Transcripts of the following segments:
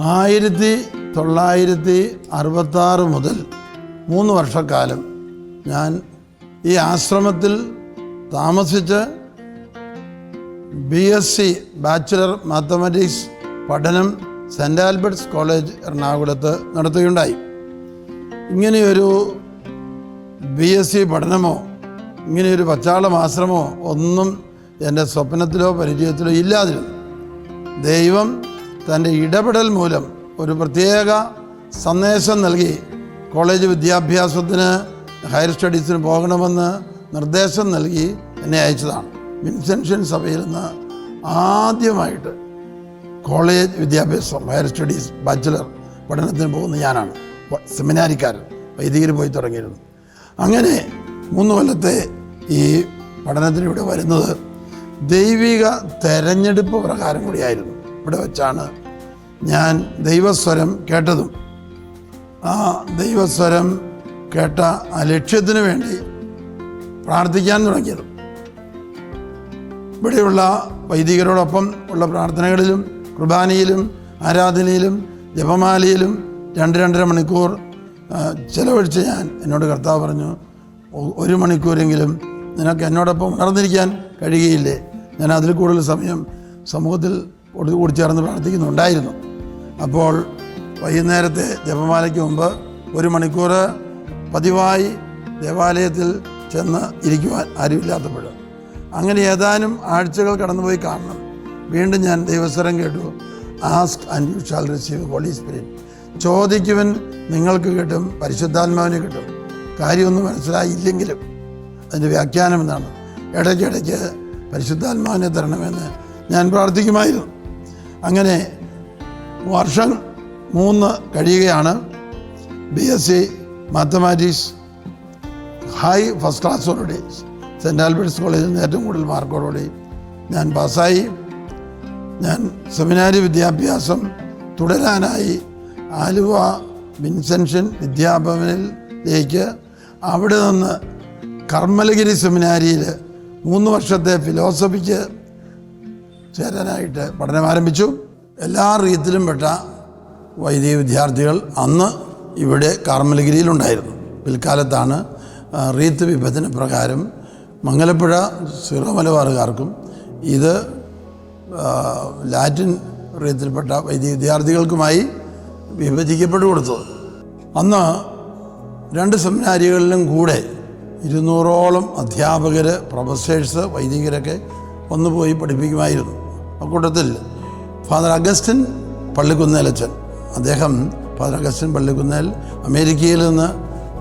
ആയിരത്തി തൊള്ളായിരത്തി അറുപത്താറ് മുതൽ മൂന്ന് വർഷക്കാലം ഞാൻ ഈ ആശ്രമത്തിൽ താമസിച്ച് B S C bachelor mathematics പഠനം സെന്റ് ആൽബർട്ട്സ് കോളേജ് എറണാകുളത്ത് നടത്തുകയുണ്ടായി. ഇങ്ങനെയൊരു ബി എസ് സി പഠനമോ ഇങ്ങനെയൊരു പച്ചാളം ആശ്രമമോ ഒന്നും എന്റെ സ്വപ്നത്തിലോ പരിചയത്തിലോ ഇല്ലാതിരുന്നു. ദൈവം തന്റെ ഇടപെടൽ മൂലം ഒരു പ്രത്യേക സന്ദേശം നൽകി കോളേജ് വിദ്യാഭ്യാസത്തിന് ഹയർ സ്റ്റഡീസിന് പോകണമെന്ന് നിർദ്ദേശം നൽകി എന്നെ അയച്ചതാണ്. വിൻസെൻഷൻ സഭയിൽ നിന്ന് ആദ്യമായിട്ട് കോളേജ് വിദ്യാഭ്യാസം ഹയർ സ്റ്റഡീസ് ബാച്ചിലർ പഠനത്തിന് പോകുന്ന ഞാനാണ്. സെമിനാരിക്കാരൻ വൈദികർ പോയി തുടങ്ങിയിരുന്നു. അങ്ങനെ മൂന്ന് കൊല്ലത്തെ ഈ പഠനത്തിന് ഇവിടെ വരുന്നത് ദൈവിക തെരഞ്ഞെടുപ്പ് പ്രകാരം കൂടിയായിരുന്നു. ഇവിടെ വെച്ചാണ് ഞാൻ ദൈവസ്വരം കേട്ടതും. ആ ദൈവസ്വരം കേട്ട ആ ലക്ഷ്യത്തിന് വേണ്ടി പ്രാർത്ഥിക്കാൻ തുടങ്ങിയതും. ഇവിടെയുള്ള വൈദികരോടൊപ്പം ഉള്ള പ്രാർത്ഥനകളിലും കുർബാനയിലും ആരാധനയിലും ജപമാലയിലും രണ്ട് രണ്ടര മണിക്കൂർ ചിലവഴിച്ച് ഞാൻ എന്നോട് കർത്താവ് പറഞ്ഞു ഒരു മണിക്കൂരെങ്കിലും നിനക്ക് എന്നോടൊപ്പം ഉണർന്നിരിക്കാൻ കഴിയുകയില്ലേ? ഞാൻ അതിൽ കൂടുതൽ സമയം സമൂഹത്തിൽ കൂടി കൂടി ചേർന്ന് പ്രാർത്ഥിക്കുന്നുണ്ടായിരുന്നു. അപ്പോൾ വൈകുന്നേരത്തെ ജപമാലയ്ക്ക് മുമ്പ് ഒരു മണിക്കൂർ പതിവായി ദേവാലയത്തിൽ ചെന്ന് ഇരിക്കുവാൻ ആരുമില്ലാത്തപ്പോൾ. അങ്ങനെ ഏതാനും ആഴ്ചകൾ കടന്നുപോയി കാണണം. വീണ്ടും ഞാൻ ദൈവസ്വരം കേട്ടു. Ask and you shall receive holy spirit. ചോദിക്കുവൻ നിങ്ങൾക്ക് കിട്ടും പരിശുദ്ധാത്മാവിന് കിട്ടും. കാര്യമൊന്നും മനസ്സിലായില്ലെങ്കിലും അതിന്റെ വ്യാഖ്യാനം എന്താണ്? ഇടയ്ക്കിടയ്ക്ക് പരിശുദ്ധാത്മാവിനെ തരണമെന്ന് ഞാൻ പ്രാർത്ഥിക്കുമായിരുന്നു. അങ്ങനെ വർഷം മൂന്ന് കഴിയുകയാണ് B S C mathematics high first ക്ലാസ്സോടുകൂടി saint Albert's കോളേജിൽ നിന്ന് ഏറ്റവും കൂടുതൽ മാർക്കോടുകൂടി ഞാൻ പാസ്സായി. ഞാൻ സെമിനാരി വിദ്യാഭ്യാസം തുടരാനായി ആലുവ വിൻസെൻഷൻ വിദ്യാഭവനിലേക്ക് അവിടെ നിന്ന് കർമ്മലഗിരി സെമിനാരിയിൽ മൂന്ന് വർഷത്തെ ഫിലോസഫിക്ക് ചേരാനായിട്ട് പഠനം ആരംഭിച്ചു. എല്ലാ റീത്തിലും പെട്ട വൈദിക വിദ്യാർത്ഥികൾ അന്ന് ഇവിടെ കാർമലഗിരിയിലുണ്ടായിരുന്നു പിൽക്കാലത്താണ് റീത്ത് വിഭജന പ്രകാരം മംഗലപ്പുഴ സീറോ മലബാറുകാർക്കും ഇത് ലാറ്റിൻ റീത്തിൽപ്പെട്ട വൈദിക വിദ്യാർത്ഥികൾക്കുമായി വിഭജിക്കപ്പെട്ടു കൊടുത്തത്. അന്ന് രണ്ട് സെമിനാരികളിലും കൂടെ ഇരുന്നൂറോളം അധ്യാപകർ പ്രൊഫസേഴ്സ് വൈദികരൊക്കെ ഒന്ന് പോയി പഠിപ്പിക്കുമായിരുന്നു. അക്കൂട്ടത്തിൽ ഫാദർ അഗസ്റ്റിൻ പള്ളിക്കുന്നേലച്ചൻ. അദ്ദേഹം ഫാദർ അഗസ്റ്റിൻ പള്ളിക്കുന്നേൽ അമേരിക്കയിൽ നിന്ന്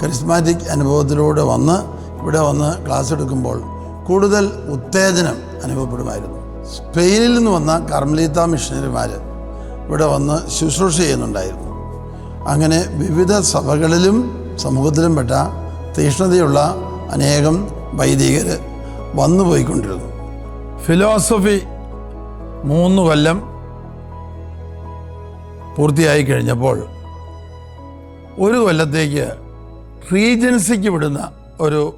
കരിസ്മാറ്റിക് അനുഭവത്തിലൂടെ വന്ന് ഇവിടെ വന്ന് ക്ലാസ് എടുക്കുമ്പോൾ കൂടുതൽ ഉത്തേജനം അനുഭവപ്പെടുമായിരുന്നു. സ്പെയിനിൽ നിന്ന് വന്ന കർമ്മലീത്ത മിഷനറിമാർ ഇവിടെ വന്ന് ശുശ്രൂഷ ചെയ്യുന്നുണ്ടായിരുന്നു. അങ്ങനെ വിവിധ സഭകളിലും സമൂഹത്തിലും പെട്ട തീഷ്ണതയുള്ള അനേകം വൈദികർ വന്നു പോയിക്കൊണ്ടിരുന്നു ഫിലോസഫി മൂന്ന് കൊല്ലം പൂർത്തിയായി കഴിഞ്ഞപ്പോൾ ഒരു കൊല്ലത്തേക്ക് റീജൻസിക്ക് വിടുന്ന ഒരു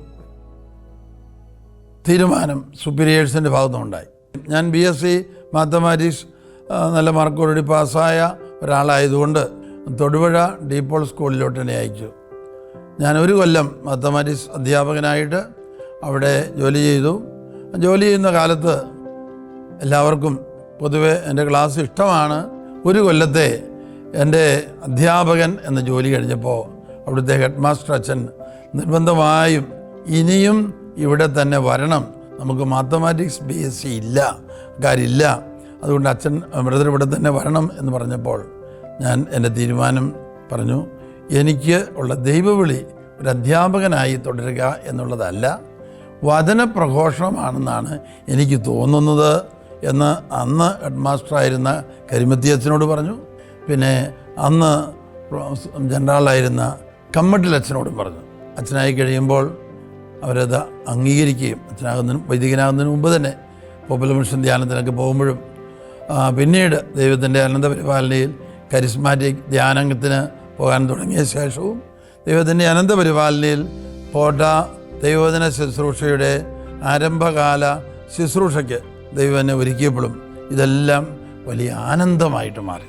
തീരുമാനം സുപ്പീരിയേഴ്സിന്റെ ഭാഗത്തുനിന്നുണ്ടായി. ഞാൻ ബി എസ് സി മാത്തമാറ്റിക്സ് നല്ല മാർക്കോടി പാസ്സായ ഒരാളായതുകൊണ്ട് തൊടുപുഴ ഡീപ്പോൾ സ്കൂളിലോട്ട് എന്നെ അയച്ചു. ഞാൻ ഒരു കൊല്ലം മാത്തമാറ്റിക്സ് അധ്യാപകനായിട്ട് അവിടെ ജോലി ചെയ്തു. ജോലി ചെയ്യുന്ന കാലത്ത് എല്ലാവർക്കും പൊതുവെ എന്റെ ക്ലാസ് ഇഷ്ടമാണ്. ഒരു കൊല്ലത്തെ എന്റെ അധ്യാപകൻ എന്ന ജോലി കഴിഞ്ഞപ്പോൾ അവിടുത്തെ ഹെഡ് മാസ്റ്റർ അച്ഛൻ നിർബന്ധമായും ഇനിയും ഇവിടെ തന്നെ വരണം. നമുക്ക് മാത്തമാറ്റിക്സ് ബി എസ് സി ഇല്ല കാര്യമില്ല. അതുകൊണ്ട് അച്ഛൻ ബ്രദർ ഇവിടെ തന്നെ വരണം എന്ന് പറഞ്ഞപ്പോൾ ഞാൻ എന്റെ തീരുമാനം പറഞ്ഞു. എനിക്ക് ഉള്ള ദൈവവിളി ഒരു അധ്യാപകനായി തുടരുക എന്നുള്ളതല്ല വചനപ്രഘോഷമാണെന്നാണ് എനിക്ക് തോന്നുന്നത്. എന്ന് അന്ന് ഹെഡ് മാസ്റ്ററായിരുന്ന കരിമത്തി അച്ഛനോട് പറഞ്ഞു. പിന്നെ അന്ന് ജനറലായിരുന്ന കമ്മട്ടിൽ അച്ഛനോടും പറഞ്ഞു. അച്ഛനായി കഴിയുമ്പോൾ അവരത് അംഗീകരിക്കുകയും അച്ഛനാകുന്നതിനും വൈദികനാകുന്നതിന് മുമ്പ് തന്നെ പോപ്പുലർ മിഷൻ ധ്യാനത്തിനൊക്കെ പോകുമ്പോഴും പിന്നീട് ദൈവത്തിന്റെ അനന്തപരിപാലനയിൽ കരിസ്മാറ്റിക് ധ്യാനത്തിന് പോകാൻ തുടങ്ങിയ ശേഷവും ദൈവത്തിന്റെ അനന്തപരിപാലനയിൽ പോട്ട ദൈവദിന ശുശ്രൂഷയുടെ ആരംഭകാല ശുശ്രൂഷയ്ക്ക് ദൈവം എന്നെ ഒരുക്കിയപ്പോഴും ഇതെല്ലാം വലിയ ആനന്ദമായിട്ട് മാറി.